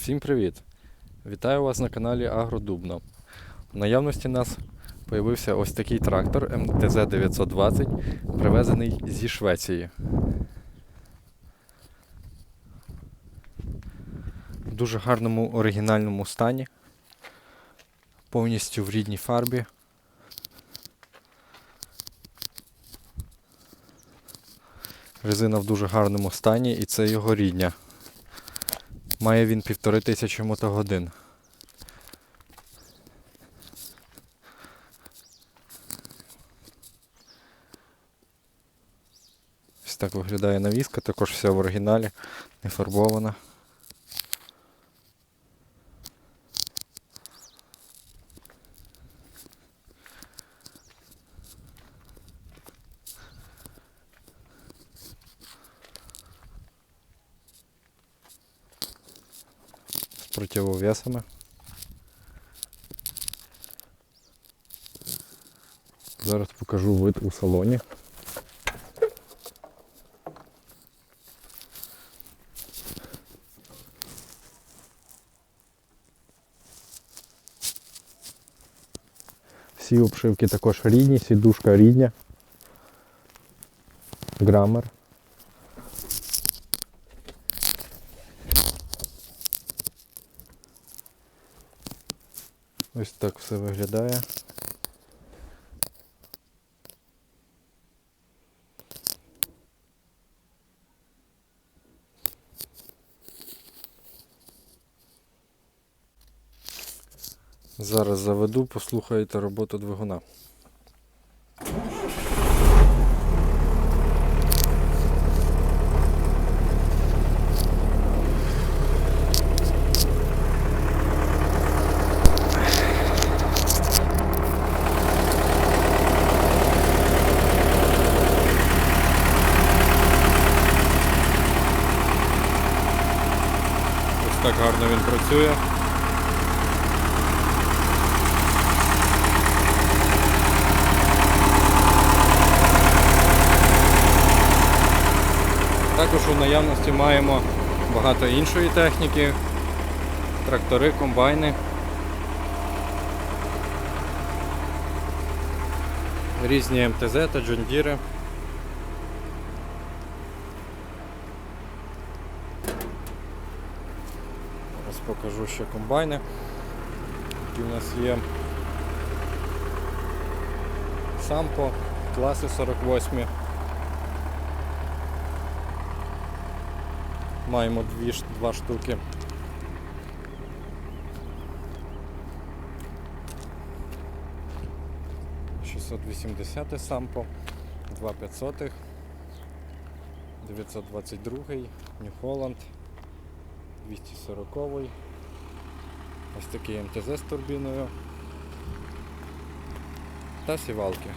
Всім привіт! Вітаю вас на каналі Агродубно. В наявності у нас з'явився ось такий трактор МТЗ-920, привезений зі Швеції. В дуже гарному оригінальному стані, повністю в рідній фарбі. Резина в дуже гарному стані і це його рідня. Має він півтори тисячі мотогодин. Ось так виглядає навіска, також вся в оригіналі, не фарбована. противовесами. Зараз покажу вид у салоні. Всі обшивки також рідні, сідушка рідня. Грамер. Ось так все виглядає. Зараз заведу, послухаєте роботу двигуна. Так гарно він працює. Також у наявності маємо багато іншої техніки, трактори, комбайни. Різні МТЗ та джондіри. покажу ще комбайни, які в нас є Сампо класи 48. Маємо дві, два штуки. Шістсот вісімдесят сампо, два п'ятсотих, 922 Нью-Холланд. 240, Ось такий МТЗ з турбіною та сівалки.